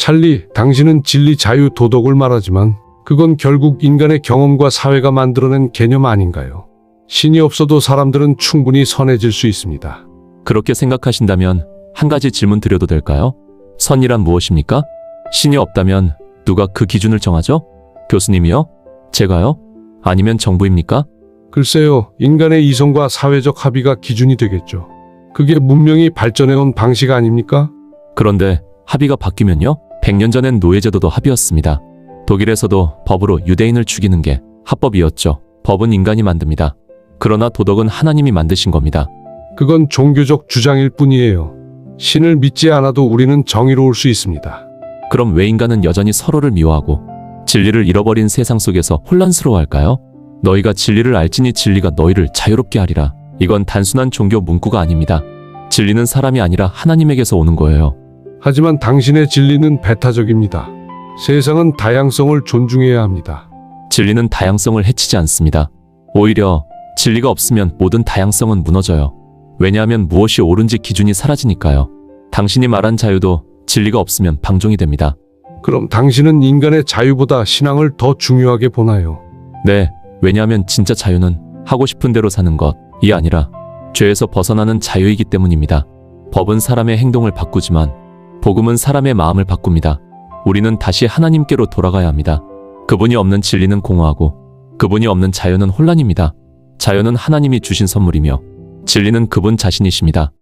찰리, 당신은 진리, 자유, 도덕을 말하지만 그건 결국 인간의 경험과 사회가 만들어낸 개념 아닌가요? 신이 없어도 사람들은 충분히 선해질 수 있습니다. 그렇게 생각하신다면 한 가지 질문 드려도 될까요? 선이란 무엇입니까? 신이 없다면 누가 그 기준을 정하죠? 교수님이요? 제가요? 아니면 정부입니까? 글쎄요, 인간의 이성과 사회적 합의가 기준이 되겠죠. 그게 문명이 발전해온 방식 아닙니까? 그런데 합의가 바뀌면요? 100년 전엔 노예제도도 합의였습니다. 독일에서도 법으로 유대인을 죽이는 게 합법이었죠. 법은 인간이 만듭니다. 그러나 도덕은 하나님이 만드신 겁니다. 그건 종교적 주장일 뿐이에요. 신을 믿지 않아도 우리는 정의로울 수 있습니다. 그럼 왜 인간은 여전히 서로를 미워하고 진리를 잃어버린 세상 속에서 혼란스러워할까요? 너희가 진리를 알지니 진리가 너희를 자유롭게 하리라. 이건 단순한 종교 문구가 아닙니다. 진리는 사람이 아니라 하나님에게서 오는 거예요. 하지만 당신의 진리는 배타적입니다. 세상은 다양성을 존중해야 합니다. 진리는 다양성을 해치지 않습니다. 오히려 진리가 없으면 모든 다양성은 무너져요. 왜냐하면 무엇이 옳은지 기준이 사라지니까요. 당신이 말한 자유도 진리가 없으면 방종이 됩니다. 그럼 당신은 인간의 자유보다 신앙을 더 중요하게 보나요? 네, 왜냐하면 진짜 자유는 하고 싶은 대로 사는 것이 아니라 죄에서 벗어나는 자유이기 때문입니다. 법은 사람의 행동을 바꾸지만 복음은 사람의 마음을 바꿉니다. 우리는 다시 하나님께로 돌아가야 합니다. 그분이 없는 진리는 공허하고 그분이 없는 자유는 혼란입니다. 자유는 하나님이 주신 선물이며 진리는 그분 자신이십니다.